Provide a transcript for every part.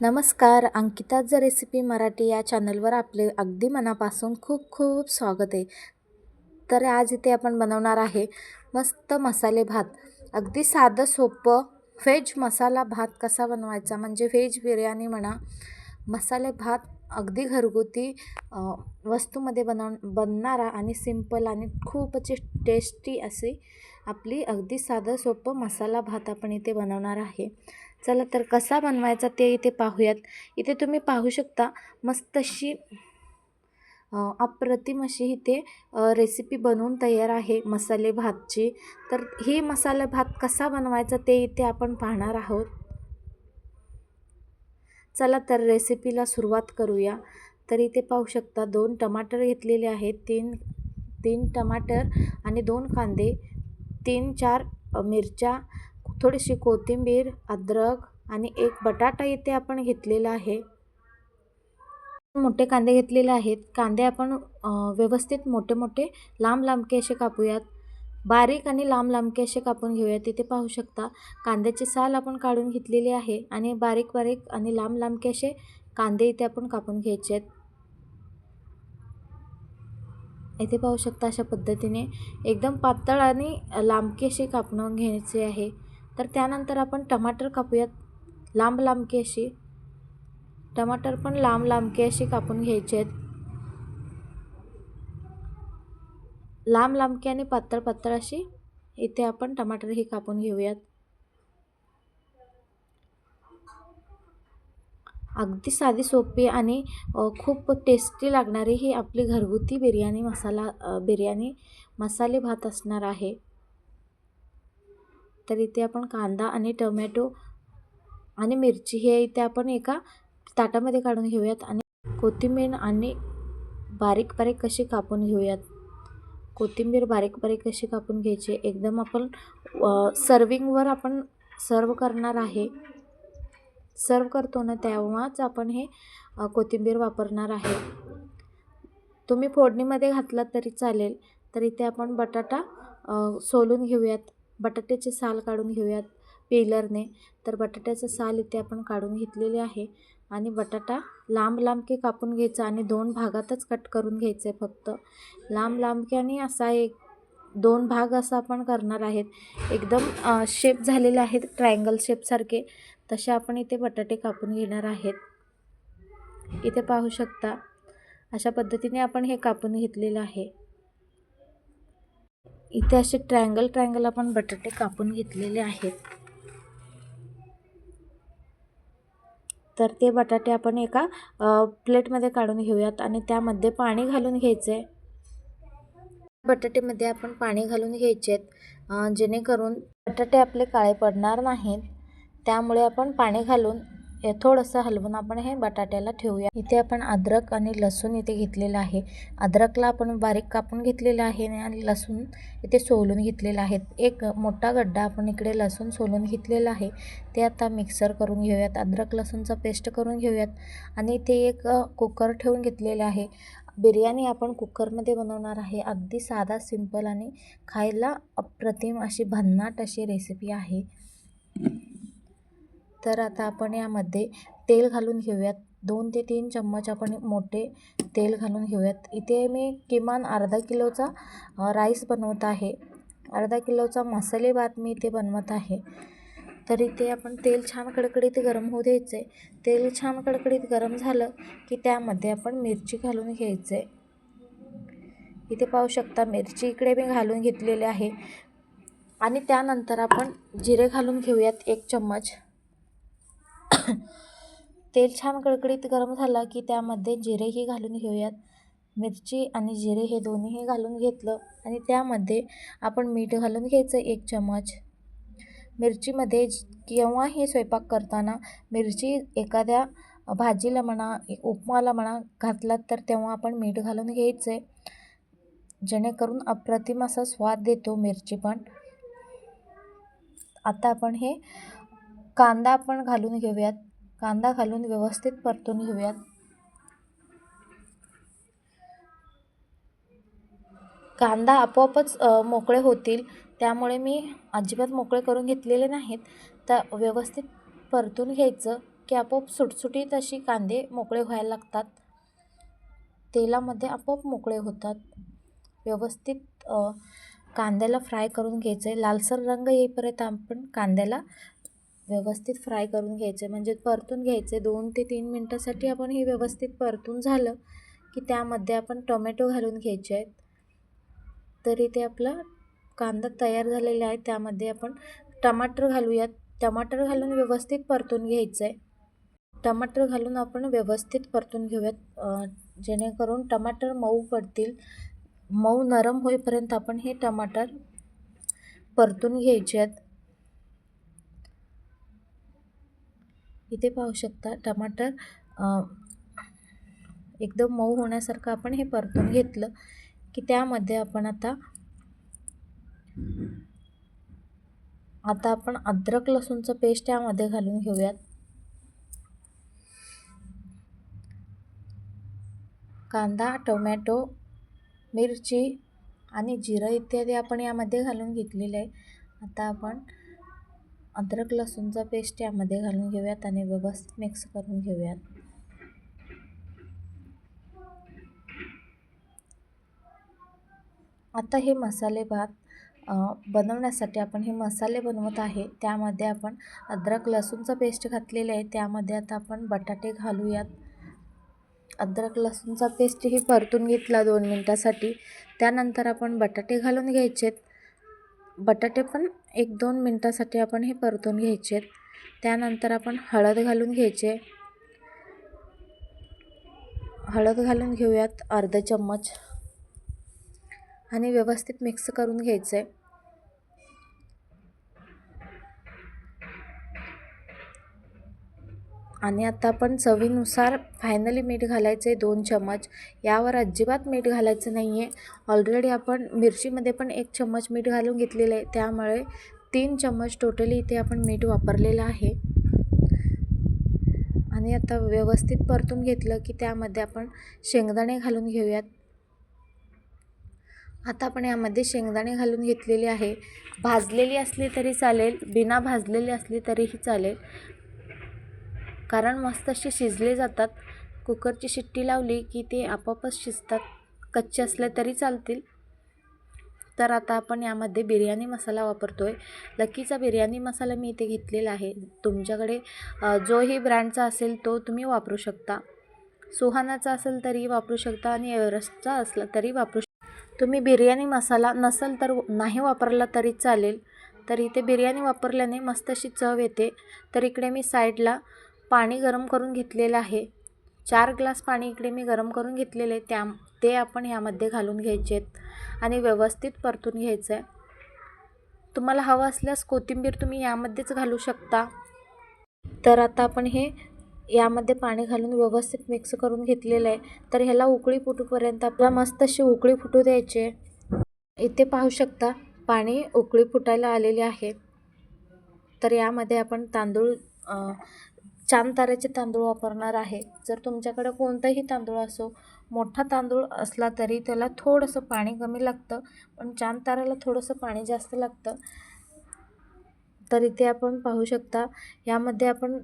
नमस्कार अंकिताज रेसिपी मराठी या चॅनलवर आपले अगदी मनापासून खूप खूप स्वागत आहे. तर आज इथे आपण बनवणार आहे मस्त मसाले भात. अगदी साधं सोपं व्हेज मसाला भात कसा बनवायचा? म्हणजे व्हेज बिर्याणी म्हणा मसाले भात अगदी घरगुती वस्तूमध्ये बनव बनणारा आणि सिंपल आणि खूपच टेस्टी अशी आपली अगदी साधं सोपं मसाला भात आपण इथे बनवणार आहे. चला तर कसा बनवायचा ते इथे पाहूयात. इथे तुम्ही पाहू शकता मस्त अशी अप्रतिम अशी इथे रेसिपी बनवून तयार आहे मसाले भातची. तर ही मसाले भात कसा बनवायचा ते इथे आपण पाहणार आहोत. चला तर रेसिपीला सुरुवात करूया. तर इथे पाहू शकता दोन टमाटर घेतलेले आहेत तीन तीन टमाटर आणि दोन कांदे. तीन चार मिरच्या थोडीशी कोथिंबीर अद्रक आणि एक बटाटा इथे आपण घेतलेला आहे. मोठे कांदे घेतलेले आहेत. कांदे आपण व्यवस्थित मोठे मोठे लांब लांबके असे कापूयात. बारीक आणि लांब लांबके असे कापून घेऊयात. तिथे पाहू शकता कांद्याची साल आपण काढून घेतलेली आहे आणि बारीक बारीक आणि लांब लांबके असे कांदे इथे आपण कापून घ्यायचे आहेत. इथे पाहू शकता अशा पद्धतीने एकदम पातळ आणि लांबके असे कापणं घ्यायचे आहे. तर त्यानंतर आपण टमाटर कापूयात. लांब लांबके अशी. टमाटर पण लांब लांबके असे कापून घ्यायचे आहेत. लांब लांबके आणि पातळ पातळ अशी इथे आपण टमाटर ही कापून घेऊयात. अगदी साधी सोपी आणि खूप टेस्टी लागणारी ही आपली घरगुती बिर्याणी मसाला बिर्याणी मसाले भात असणार आहे. तर इथे आपण कांदा आणि टोमॅटो आणि मिरची हे इथे आपण एका ताटामध्ये काढून घेऊयात आणि कोथिंबीर आणि बारीक बारीक कशी कापून घेऊयात. कोथिंबीर बारीक बारीक कशी कापून घ्यायची एकदम आपण सर्विंगवर आपण सर्व करणार आहे. सर्व करतो ना तेव्हाच आपण हे कोथिंबीर वापरणार आहे. तुम्ही फोडणीमध्ये घातलात तरी चालेल. तर इथे आपण बटाटा सोलून घेऊयात. बटाट्याचे साल काढून घेऊयात पेलरने. तर बटाट्याचं साल इथे आपण काढून घेतलेले आहे आणि बटाटा लांब लांबके कापून घ्यायचा आणि दोन भागातच कट करून घ्यायचं आहे फक्त. लांब लांबके आणि असा एक दोन भाग असं आपण करणार आहेत. एकदम शेप झालेले आहेत ट्रायंगल शेपसारखे तसे आपण इथे बटाटे कापून घेणार आहेत. इथे पाहू शकता अशा पद्धतीने आपण हे कापून घेतलेलं आहे. इथे असे ट्रँगल ट्रँगल आपण बटाटे कापून घेतलेले आहेत. तर ते बटाटे आपण एका प्लेटमध्ये काढून घेऊयात आणि त्यामध्ये पाणी घालून घ्यायचे. आहे बटाट्यामध्ये आपण पाणी घालून घ्यायचे आहेत जेणेकरून बटाटे आपले काळे पडणार नाहीत. त्यामुळे आपण पाणी घालून हे थोडंसं हलवून आपण हे बटाट्याला ठेवूया. इथे आपण अद्रक आणि लसूण इथे घेतलेलं आहे. अद्रकला आपण बारीक कापून घेतलेलं आहे आणि लसूण इथे सोलून घेतलेलं आहे. एक मोठा गड्डा आपण इकडे लसूण सोलून घेतलेला आहे. ते आता मिक्सर करून घेऊयात. अद्रक लसूणचा पेस्ट करून घेऊयात. आणि इथे एक कुकर ठेवून घेतलेलं आहे. बिर्याणी आपण कुकरमध्ये बनवणार आहे. अगदी साधा सिंपल आणि खायला अप्रतिम अशी भन्नाट अशी रेसिपी आहे. तर आता आपण यामध्ये तेल घालून घेऊयात. दोन ते तीन चम्मच आपण मोठे तेल घालून घेऊयात. इथे मी किमान अर्धा किलोचा राईस बनवत आहे. अर्धा किलोचा मसाले भात मी इथे बनवत आहे. तर इथे आपण तेल छान कडकडीत गरम होऊ द्यायचं. आहे तेल छान कडकडीत गरम झालं की त्यामध्ये आपण मिरची घालून घ्यायचं. आहे इथे पाहू शकता मिरची इकडे मी घालून घेतलेली आहे. आणि त्यानंतर आपण जिरे घालून घेऊयात एक चम्मच. तेल छान कडकडीत गरम झालं की त्यामध्ये जिरेही घालून घेऊयात. मिरची आणि जिरे हे दोन्हीही घालून घेतलं आणि त्यामध्ये आपण मीठ घालून घ्यायचं एक चमच मिरचीमध्ये केव्हाही स्वयंपाक करताना मिरची एखाद्या भाजीला म्हणा उपमाला म्हणा घातलात तर तेव्हा आपण मीठ घालून घ्यायचं. आहे जेणेकरून अप्रतिम असा स्वाद देतो मिरची पण. आता आपण हे कांदा आपण घालून घेऊयात. कांदा घालून व्यवस्थित परतून घेऊयात. कांदा आपोआपच मोकळे होतील. त्यामुळे मी अजिबात मोकळे करून घेतलेले नाहीत. तर व्यवस्थित परतून घ्यायचं की आपोआप सुटसुटीत अशी कांदे मोकळे व्हायला लागतात. तेलामध्ये आपोआप मोकळे होतात. व्यवस्थित कांद्याला फ्राय करून घ्यायचं आहे लालसर रंग येईपर्यंत आपण कांद्याला व्यवस्थित फ्राय करून घ्यायचे. म्हणजे परतून घ्यायचे. दोन ते तीन मिनटासाठी आपण हे व्यवस्थित परतून झालं की त्यामध्ये आपण टोमॅटो घालून घ्यायचे आहेत. तर इथे आपला कांदा तयार झालेला आहे. त्यामध्ये आपण टमाटर घालूयात. टमाटर घालून व्यवस्थित परतून घ्यायचं. आहे टमाटर घालून आपण व्यवस्थित परतून घेऊयात. जेणेकरून टमाटर मऊ पडतील. मऊ नरम होईपर्यंत आपण हे टमाटर परतून घ्यायचे आहेत. इथे पाहू शकता टमाटर एकदम मऊ होण्यासारखं आपण हे परतून घेतलं की त्यामध्ये आपण आता आता आपण अद्रक लसूणचं पेस्ट त्यामध्ये घालून घेऊयात. कांदा टोमॅटो मिरची आणि जिरं इत्यादी आपण यामध्ये घालून घेतलेलं आहे. आता आपण अद्रक लसूणचा पेस्ट यामध्ये घालून घेऊयात आणि व्यवस्थित मिक्स करून घेऊयात. आता हे मसाले भात बनवण्यासाठी आपण हे मसाले बनवत आहे. त्यामध्ये आपण अद्रक लसूणचा पेस्ट घातलेला आहे. त्यामध्ये आता आपण बटाटे घालूयात. अद्रक लसूणचा पेस्टही परतून घेतला दोन मिनटासाठी. त्यानंतर आपण बटाटे घालून घ्यायचेत. बटाटे पण एक दोन मिनटासाठी आपण हे परतून घ्यायचेत. त्यानंतर आपण हळद घालून घ्यायचे. हळद घालून घेऊयात अर्धा चम्मच. आणि व्यवस्थित मिक्स करून घ्यायचं. आहे आणि आता आपण चवीनुसार फायनली मीठ घालायचं आहे दोन चम्मच. यावर अजिबात मीठ घालायचं नाही आहे ऑलरेडी आपण मिरचीमध्ये पण एक चम्मच मीठ घालून घेतलेलं आहे. त्यामुळे तीन चम्मच टोटली इथे आपण मीठ वापरलेलं आहे. आणि आता व्यवस्थित परतून घेतलं की त्यामध्ये आपण शेंगदाणे घालून घेऊयात. आता आपण यामध्ये शेंगदाणे घालून घेतलेले आहे. भाजलेली असली तरी चालेल बिना भाजलेली असली तरीही चालेल. कारण मस्त असे शिजले जातात. कुकरची शिट्टी लावली की ते आपोआपच शिजतात. कच्चे असले तरी चालतील. तर आता आपण यामध्ये बिर्याणी मसाला वापरतो आहे लकीचा बिर्याणी मसाला मी इथे घेतलेला आहे. तुमच्याकडे जोही ब्रँडचा असेल तो तुम्ही वापरू शकता. सुहानाचा असेल तरी वापरू शकता आणि एव्हरेस्टचा असला तरी वापरू शकता. तुम्ही बिर्याणी मसाला नसेल तर नाही वापरला तरी चालेल. तर इथे बिर्याणी वापरल्याने मस्त अशी चव येते. तर इकडे मी साईडला पाणी गरम करून घेतलेलं आहे. चार ग्लास पाणी इकडे मी गरम करून घेतलेले त्या ते आपण यामध्ये घालून घ्यायचे आहेत आणि व्यवस्थित परतून घ्यायचं आहे तुम्हाला हवं असल्यास कोथिंबीर तुम्ही यामध्येच घालू शकता. तर आता आपण हे यामध्ये पाणी घालून व्यवस्थित मिक्स करून घेतलेलं आहे. तर ह्याला उकळी फुटूपर्यंत आपल्याला मस्त अशी उकळी फुटू द्यायचे. इथे पाहू शकता पाणी उकळी फुटायला आलेले आहे. तर यामध्ये आपण तांदूळ अ, ताऱ्याचे तांदूळ वापरणार आहे. जर तुमच्याकडे कोणताही तांदूळ असो मोठा तांदूळ असला तरी त्याला थोडंसं पाणी कमी लागतं. पण चांद ताऱ्याला थोडंसं पाणी जास्त लागतं. तर इथे आपण पाहू शकता यामध्ये आपण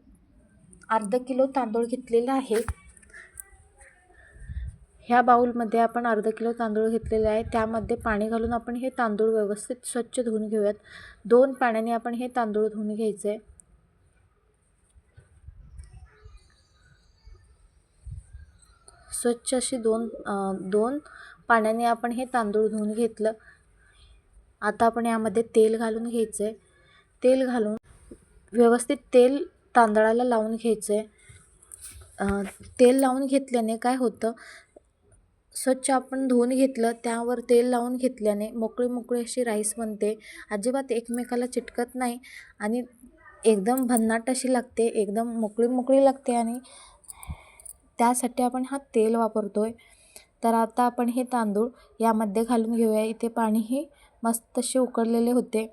अर्धा किलो तांदूळ घेतलेला आहे. ह्या बाऊलमध्ये आपण अर्धा किलो तांदूळ घेतलेले आहे. त्यामध्ये पाणी घालून आपण हे तांदूळ व्यवस्थित स्वच्छ धुवून घेऊयात. दोन पाण्याने आपण हे तांदूळ धुवून घ्यायचे. स्वच्छ अशी दोन दोन पाण्याने आपण हे तांदूळ धुवून घेतलं. आता आपण यामध्ये तेल घालून घ्यायचं आहे तेल घालून व्यवस्थित तेल तांदळाला लावून घ्यायचं आहे तेल लावून घेतल्याने काय होतं? स्वच्छ आपण धुवून घेतलं त्यावर तेल लावून घेतल्याने मोकळी मोकळी अशी राईस बनते. अजिबात एकमेकाला चिटकत नाही आणि एकदम भन्नाट अशी लागते एकदम मोकळी मोकळी लागते आणि त्यासाठी आपण हा तेल वापरतो आहे तर आता आपण हे तांदूळ यामध्ये घालून घेऊया. इथे पाणीही मस्त असे उकळलेले होते.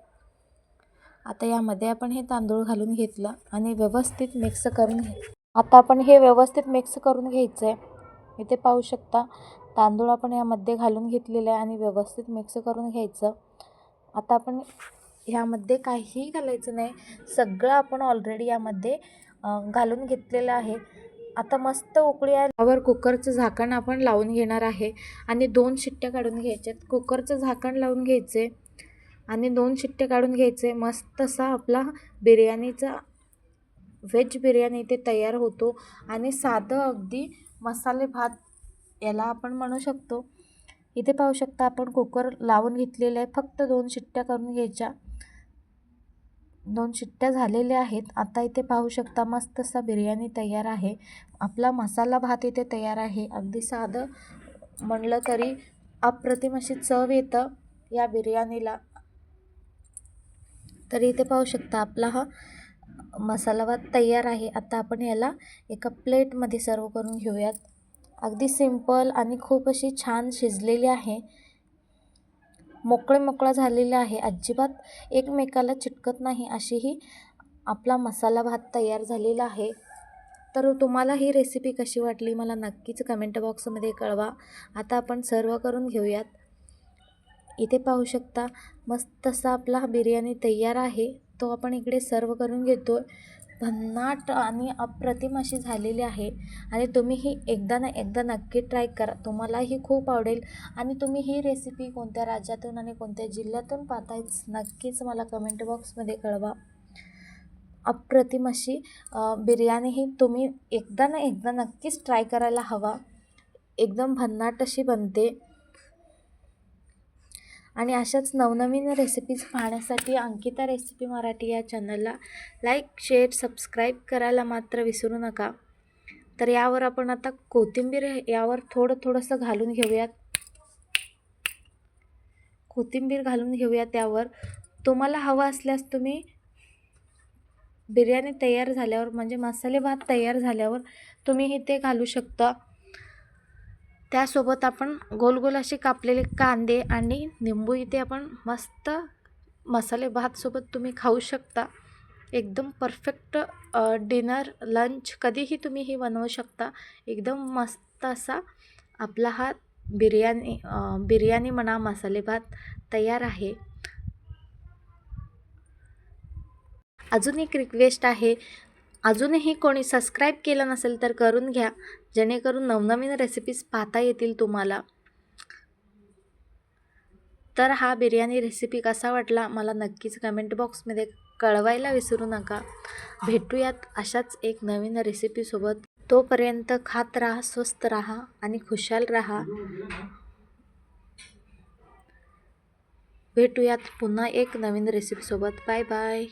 आता यामध्ये आपण हे तांदूळ घालून घेतलं आणि व्यवस्थित मिक्स करून घे. आता आपण हे व्यवस्थित मिक्स करून घ्यायचं आहे इथे पाहू शकता तांदूळ आपण यामध्ये घालून घेतलेलं आहे आणि व्यवस्थित मिक्स करून घ्यायचं. आता आपण ह्यामध्ये काहीही घालायचं नाही. सगळं आपण ऑलरेडी यामध्ये घालून घेतलेलं आहे. आता मस्त उकळी आल्यावर कुकरचं झाकण आपण लावून घेणार आहे. आणि दोन शिट्ट्या काढून घ्यायच्यात. कुकरचं झाकण लावून घ्यायचे. आणि दोन शिट्टे काढून घ्यायचे. मस्त असा आपला बिर्याणीचा व्हेज बिर्याणी इथे तयार होतो. आणि साधं अगदी मसाले भात याला आपण म्हणू शकतो. इथे पाहू शकता आपण कुकर लावून घेतलेलं आहे. फक्त दोन शिट्ट्या करून घ्यायच्या. दोन शिट्ट्या झालेल्या आहेत. आता इथे पाहू शकता मस्त असा बिर्याणी तयार आहे. आपला मसाला भात इथे तयार आहे. अगदी साधं म्हणलं तरी अप्रतिम अशी चव येतं या बिर्याणीला. तर इथे पाहू शकता आपला हा मसाला भात तयार आहे. आता आपण याला एका प्लेटमध्ये सर्व करून घेऊयात. अगदी सिंपल आणि खूप अशी छान शिजलेली आहे. मोकळे मोकळा झालेला आहे. अजिबात एकमेकाला चिटकत नाही अशी ही आपला मसाला भात तयार झालेला आहे. तर तुम्हाला ही रेसिपी कशी वाटली? मला नक्कीच कमेंट बॉक्समध्ये कळवा. आता आपण सर्व करून घेऊयात. इथे पाहू शकता मस्त असा आपला हा बिर्याणी तयार आहे. तो आपण इकडे सर्व करून घेतो भन्नाट आणि अप्रतिम अशी झालेली आहे. आणि तुम्ही ही एकदा ना एकदा नक्की ट्राय करा. तुम्हालाही खूप आवडेल. आणि तुम्ही ही रेसिपी कोणत्या राज्यातून आणि कोणत्या जिल्ह्यातून पाहतायच नक्कीच मला कमेंट बॉक्समध्ये कळवा. अप्रतिम अशी बिर्याणी ही तुम्ही एकदा ना एकदा नक्कीच ट्राय करायला हवा. एकदम भन्नाट अशी बनते. आणि अशाच नवनवीन रेसिपीज पाहण्यासाठी अंकिता रेसिपी मराठी या चॅनलला लाईक शेअर सबस्क्राईब करायला मात्र विसरू नका. तर यावर आपण आता कोथिंबीर यावर थोडं थोडंसं घालून घेऊयात. कोथिंबीर घालून घेऊया त्यावर. तुम्हाला हवं असल्यास तुम्ही बिर्याणी तयार झाल्यावर म्हणजे मसाले भात तयार झाल्यावर तुम्ही हे ते घालू शकता. त्यासोबत आपण गोल गोल असे कापलेले कांदे आणि निंबू इथे आपण मस्त मसाले भातसोबत तुम्ही खाऊ शकता. एकदम परफेक्ट डिनर लंच कधीही तुम्ही हे बनवू शकता. एकदम मस्त असा आपला हा बिर्याणी बिर्याणी म्हणा मसाले भात तयार आहे. अजून एक रिक्वेस्ट आहे अजूनही कोणी सबस्क्राईब केलं नसेल तर करून घ्या. जेणेकरून नवनवीन रेसिपीज पाहता येतील तुम्हाला. तर हा बिर्याणी रेसिपी कसा वाटला मला नक्कीच कमेंट बॉक्समध्ये कळवायला विसरू नका. भेटूयात अशाच एक नवीन रेसिपीसोबत तोपर्यंत खात राहा स्वस्त राहा आणि खुशाल राहा. भेटूयात पुन्हा एक नवीन रेसिपीसोबत बाय बाय